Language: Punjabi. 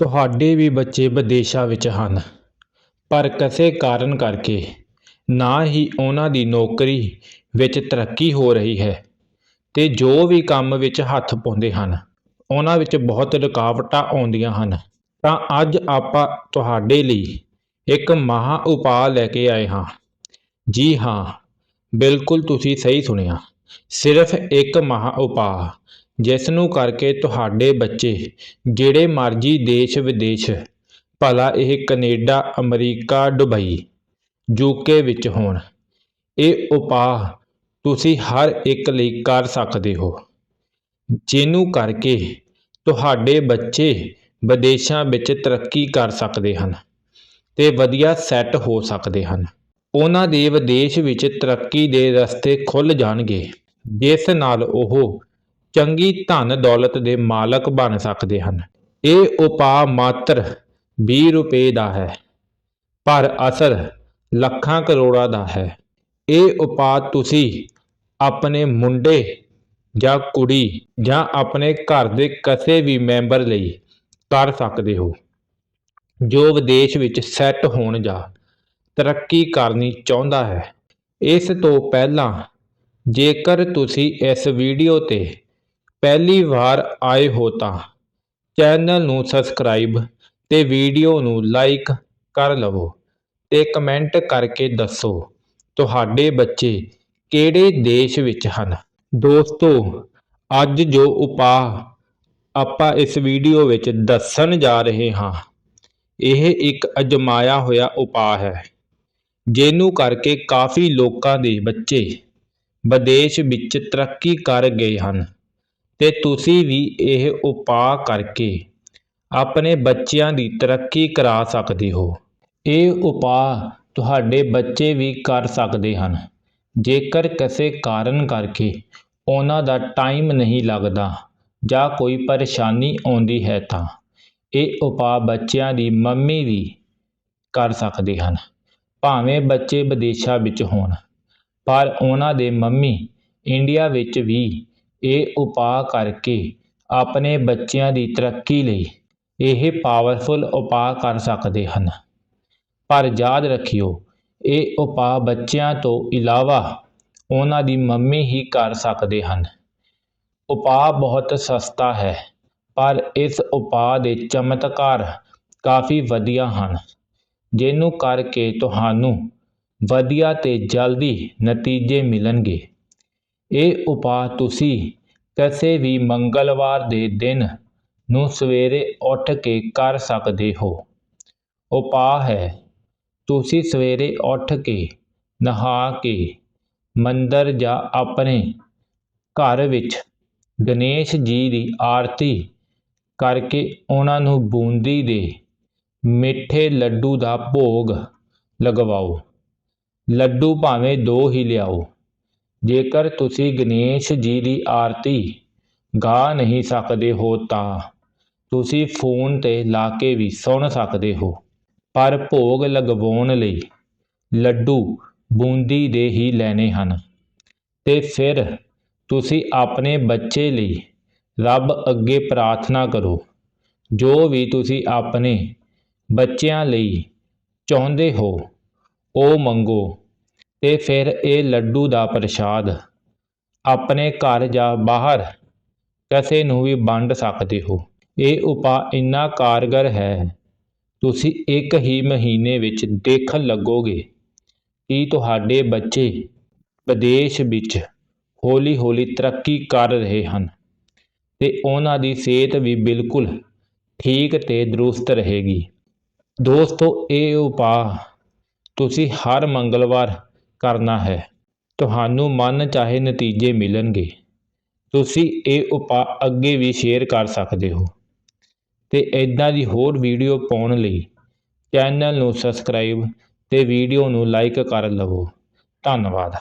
ਤੁਹਾਡੇ ਵੀ ਬੱਚੇ ਵਿਦੇਸ਼ਾਂ ਵਿੱਚ ਹਨ। ਪਰ ਕਿਸੇ ਕਾਰਨ ਕਰਕੇ ਨਾ ਹੀ ਉਹਨਾਂ ਦੀ ਨੌਕਰੀ ਵਿੱਚ ਤਰੱਕੀ ਹੋ ਰਹੀ ਹੈ ਅਤੇ ਜੋ ਵੀ ਕੰਮ ਵਿੱਚ ਹੱਥ ਪਾਉਂਦੇ ਹਨ, ਉਹਨਾਂ ਵਿੱਚ ਬਹੁਤ ਰੁਕਾਵਟਾਂ ਆਉਂਦੀਆਂ ਹਨ। ਤਾਂ ਅੱਜ ਆਪਾਂ ਤੁਹਾਡੇ ਲਈ ਇੱਕ ਮਹਾ ਉਪਾਅ ਲੈ ਕੇ ਆਏ ਹਾਂ। ਜੀ ਹਾਂ, ਬਿਲਕੁਲ ਤੁਸੀਂ ਸਹੀ ਸੁਣਿਆ। ਸਿਰਫ ਇੱਕ ਮਹਾ ਉਪਾਅ ਜਿਸ ਨੂੰ ਕਰਕੇ ਤੁਹਾਡੇ ਬੱਚੇ, ਜਿਹੜੇ ਮਰਜ਼ੀ ਦੇਸ਼ ਵਿਦੇਸ਼, ਭਲਾ ਇਹ ਕੈਨੇਡਾ, ਅਮਰੀਕਾ, ਦੁਬਈ, ਯੂਕੇ ਵਿੱਚ ਹੋਣ। ਇਹ ਉਪਾਅ ਤੁਸੀਂ ਹਰ ਇੱਕ ਲਈ ਕਰ ਸਕਦੇ ਹੋ, ਜਿਹਨੂੰ ਕਰਕੇ ਤੁਹਾਡੇ ਬੱਚੇ ਵਿਦੇਸ਼ਾਂ ਵਿੱਚ ਤਰੱਕੀ ਕਰ ਸਕਦੇ ਹਨ ਤੇ ਵਧੀਆ ਸੈੱਟ ਹੋ ਸਕਦੇ ਹਨ। ਉਹਨਾਂ ਦੇ ਵਿਦੇਸ਼ ਵਿੱਚ ਤਰੱਕੀ ਦੇ ਰਸਤੇ ਖੁੱਲ ਜਾਣਗੇ, ਜਿਸ ਨਾਲ ਉਹ ਚੰਗੀ ਧਨ ਦੌਲਤ ਦੇ ਮਾਲਕ ਬਣ ਸਕਦੇ ਹਨ। ਇਹ ਉਪਾਅ ਮਾਤਰ 20 ਰੁਪਏ ਦਾ ਹੈ, ਪਰ ਅਸਰ ਲੱਖਾਂ ਕਰੋੜਾਂ ਦਾ ਹੈ। ਇਹ ਉਪਾਅ ਤੁਸੀਂ ਆਪਣੇ ਮੁੰਡੇ ਜਾਂ ਕੁੜੀ ਜਾਂ ਆਪਣੇ ਘਰ ਦੇ ਕਿਸੇ ਵੀ ਮੈਂਬਰ ਲਈ ਕਰ ਸਕਦੇ ਹੋ, ਜੋ ਵਿਦੇਸ਼ ਵਿੱਚ ਸੈੱਟ ਹੋਣ ਜਾਂ ਤਰੱਕੀ ਕਰਨੀ ਚਾਹੁੰਦਾ ਹੈ। ਇਸ ਤੋਂ ਪਹਿਲਾਂ ਜੇਕਰ ਤੁਸੀਂ ਇਸ ਵੀਡੀਓ ਤੇ ਪਹਿਲੀ ਵਾਰ ਆਏ ਹੋ ਤਾਂ ਚੈਨਲ ਨੂੰ ਸਬਸਕ੍ਰਾਈਬ ਤੇ ਵੀਡੀਓ ਨੂੰ ਲਾਈਕ ਕਰ ਲਵੋ ਤੇ ਕਮੈਂਟ ਕਰਕੇ ਦੱਸੋ ਤੁਹਾਡੇ ਬੱਚੇ ਕਿਹੜੇ ਦੇਸ਼ ਵਿੱਚ ਹਨ। ਦੋਸਤੋ, ਅੱਜ ਜੋ ਉਪਾਅ ਆਪਾਂ ਇਸ ਵੀਡੀਓ ਵਿੱਚ ਦੱਸਣ ਜਾ ਰਹੇ ਹਾਂ, ਇਹ ਇੱਕ ਅਜਮਾਇਆ ਹੋਇਆ ਉਪਾਅ ਹੈ। ਜਿਹਨੂੰ ਕਰਕੇ ਕਾਫੀ ਲੋਕਾਂ ਦੇ ਬੱਚੇ ਵਿਦੇਸ਼ ਵਿੱਚ ਤਰੱਕੀ ਕਰ ਗਏ ਹਨ। ਤੇ ਤੁਸੀਂ ਵੀ ਇਹ ਉਪਾਅ ਕਰਕੇ ਆਪਣੇ ਬੱਚਿਆਂ ਦੀ ਤਰੱਕੀ ਕਰਾ ਸਕਦੇ ਹੋ। ਇਹ ਉਪਾਅ ਤੁਹਾਡੇ ਬੱਚੇ ਵੀ ਕਰ ਸਕਦੇ ਹਨ। ਜੇਕਰ ਕਿਸੇ ਕਾਰਨ ਕਰਕੇ ਉਹਨਾਂ ਦਾ ਟਾਈਮ ਨਹੀਂ ਲੱਗਦਾ ਜਾਂ ਕੋਈ ਪਰੇਸ਼ਾਨੀ ਆਉਂਦੀ ਹੈ ਤਾਂ ਇਹ ਉਪਾਅ ਬੱਚਿਆਂ ਦੀ ਮੰਮੀ ਵੀ ਕਰ ਸਕਦੇ ਹਨ। ਭਾਵੇਂ ਬੱਚੇ ਵਿਦੇਸ਼ਾਂ ਵਿੱਚ ਹੋਣ, ਪਰ ਉਹਨਾਂ ਦੇ ਮੰਮੀ ਇੰਡੀਆ ਵਿੱਚ ਵੀ ਇਹ ਉਪਾਅ ਕਰਕੇ ਆਪਣੇ ਬੱਚਿਆਂ ਦੀ ਤਰੱਕੀ ਲਈ ਇਹ ਪਾਵਰਫੁਲ ਉਪਾਅ ਕਰ ਸਕਦੇ ਹਨ। ਪਰ ਯਾਦ ਰੱਖਿਓ, ਇਹ ਉਪਾਅ ਬੱਚਿਆਂ ਤੋਂ ਇਲਾਵਾ ਉਹਨਾਂ ਦੀ ਮੰਮੀ ਹੀ ਕਰ ਸਕਦੇ ਹਨ। ਉਪਾਅ ਬਹੁਤ ਸਸਤਾ ਹੈ, ਪਰ ਇਸ ਉਪਾਅ ਦੇ ਚਮਤਕਾਰ ਕਾਫੀ ਵਧੀਆ ਹਨ। ਜਿਹਨੂੰ ਕਰਕੇ ਤੁਹਾਨੂੰ ਵਧੀਆ ਤੇ ਜਲਦੀ ਨਤੀਜੇ ਮਿਲਣਗੇ। ਇਹ ਉਪਾਅ ਤੁਸੀਂ ਕਿਸੇ ਵੀ ਮੰਗਲਵਾਰ ਦੇ ਦਿਨ ਨੂੰ ਸਵੇਰੇ ਉੱਠ ਕੇ ਕਰ ਸਕਦੇ ਹੋ। ਉਪਾਅ ਹੈ, ਤੁਸੀਂ ਸਵੇਰੇ ਉੱਠ ਕੇ ਨਹਾ ਕੇ ਮੰਦਰ ਜਾਂ ਆਪਣੇ ਘਰ ਵਿੱਚ ਗਣੇਸ਼ ਜੀ ਦੀ ਆਰਤੀ ਕਰਕੇ ਉਹਨਾਂ ਨੂੰ ਬੂੰਦੀ ਦੇ ਮਿੱਠੇ ਲੱਡੂ ਦਾ ਭੋਗ ਲਗਵਾਓ। ਲੱਡੂ ਭਾਵੇਂ ਦੋ ਹੀ ਲਿਆਓ। ਜੇਕਰ ਤੁਸੀਂ ਗਣੇਸ਼ ਜੀ ਦੀ ਆਰਤੀ ਗਾ ਨਹੀਂ ਸਕਦੇ ਹੋ ਤਾਂ ਤੁਸੀਂ ਫੋਨ ਤੇ ਲਾ ਕੇ ਵੀ ਸੁਣ ਸਕਦੇ ਹੋ। ਪਰ ਭੋਗ ਲਗਵਾਉਣ ਲਈ ਲੱਡੂ ਬੂੰਦੀ ਦੇ ਹੀ ਲੈਣੇ ਹਨ। ਤੇ ਫਿਰ ਤੁਸੀਂ ਆਪਣੇ ਬੱਚੇ ਲਈ ਰੱਬ ਅੱਗੇ ਪ੍ਰਾਰਥਨਾ ਕਰੋ। ਜੋ ਵੀ ਤੁਸੀਂ ਆਪਣੇ ਬੱਚਿਆਂ ਲਈ ਚਾਹੁੰਦੇ ਹੋ, ਉਹ ਮੰਗੋ। ਤੇ ਫਿਰ ਇਹ ਲੱਡੂ ਦਾ ਪ੍ਰਸ਼ਾਦ ਆਪਣੇ ਘਰ ਜਾਂ ਬਾਹਰ ਕਿਸੇ ਨੂੰ ਵੀ ਵੰਡ ਸਕਦੇ ਹੋ। ਇਹ ਉਪਾਅ ਇੰਨਾ ਕਾਰਗਰ ਹੈ, ਤੁਸੀਂ ਇੱਕ ਹੀ ਮਹੀਨੇ ਵਿੱਚ ਦੇਖਣ ਲੱਗੋਗੇ ਕਿ ਤੁਹਾਡੇ ਬੱਚੇ ਵਿਦੇਸ਼ ਵਿੱਚ ਹੌਲੀ ਹੌਲੀ ਤਰੱਕੀ ਕਰ ਰਹੇ ਹਨ ਤੇ ਉਹਨਾਂ ਦੀ ਸਿਹਤ ਵੀ ਬਿਲਕੁਲ ਠੀਕ ਤੇ ਦਰੁਸਤ ਰਹੇਗੀ। ਦੋਸਤੋ, ਇਹ ਉਪਾਅ ਤੁਸੀਂ ਹਰ ਮੰਗਲਵਾਰ ਕਰਨਾ ਹੈ। ਤੁਹਾਨੂੰ ਮਨ ਚਾਹੇ ਨਤੀਜੇ ਮਿਲਣਗੇ। ਤੁਸੀਂ ਇਹ ਉਪਾਅ ਅੱਗੇ ਵੀ ਸ਼ੇਅਰ ਕਰ ਸਕਦੇ ਹੋ। ਅਤੇ ਇੱਦਾਂ ਦੀ ਹੋਰ ਵੀਡੀਓ ਪਾਉਣ ਲਈ ਚੈਨਲ ਨੂੰ ਸਬਸਕ੍ਰਾਈਬ ਅਤੇ ਵੀਡੀਓ ਨੂੰ ਲਾਈਕ ਕਰ ਲਵੋ। ਧੰਨਵਾਦ।